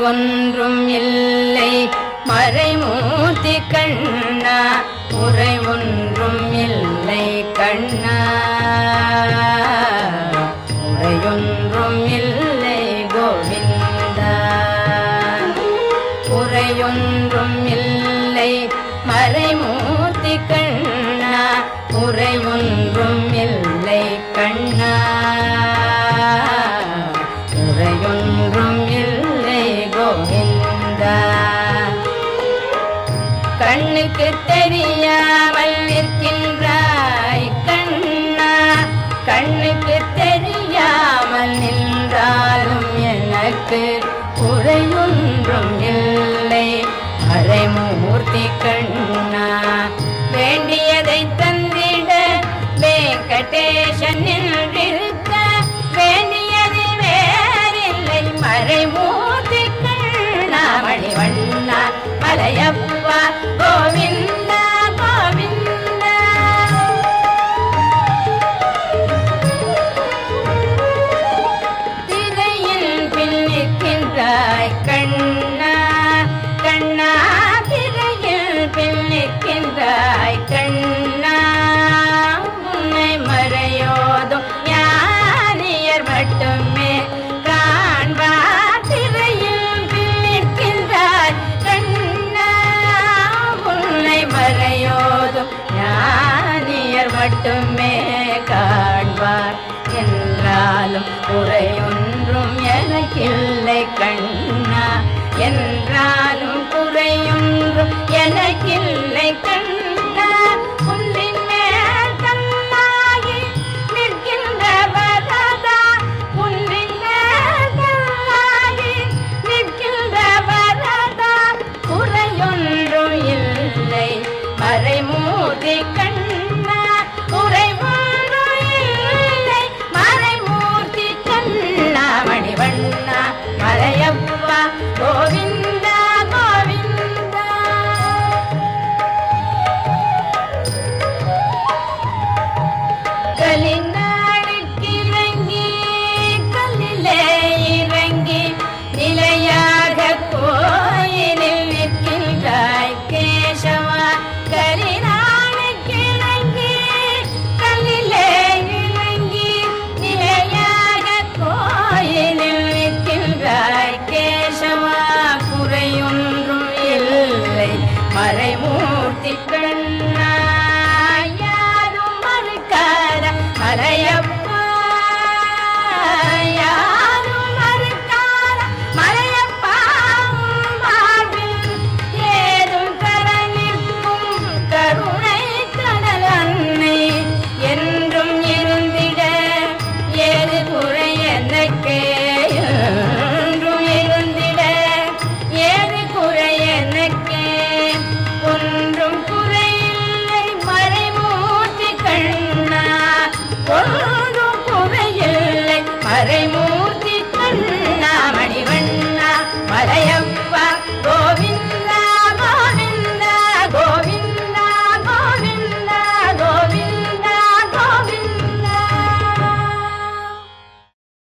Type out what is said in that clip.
ஒன்றும் இல்லை. மறைமூர்த்தி கண்ணா உரை ஒன்றும் இல்லை கண்ணா. உரையொன்றும் இல்லை கோவிந்தா. உரையொன்றும் இல்லை. மறைமூர்த்தி கண்ணா உரை ஒன்றும் இல்லை கண்ணா. உரையொன்றும் கண்ணுக்கு தெரியாமல் நிற்கின்றாய் கண்ணா. கண்ணுக்கு தெரியாமல் நின்றாலும் எனக்கு உரையொன்றும் இல்லை. அரைமூர்த்தி கண்ணா மட்டுமே காண்பார். என்றாலும் உரையொன்றும் எனக்கில் மலையவண்ணா மலையவண்ணா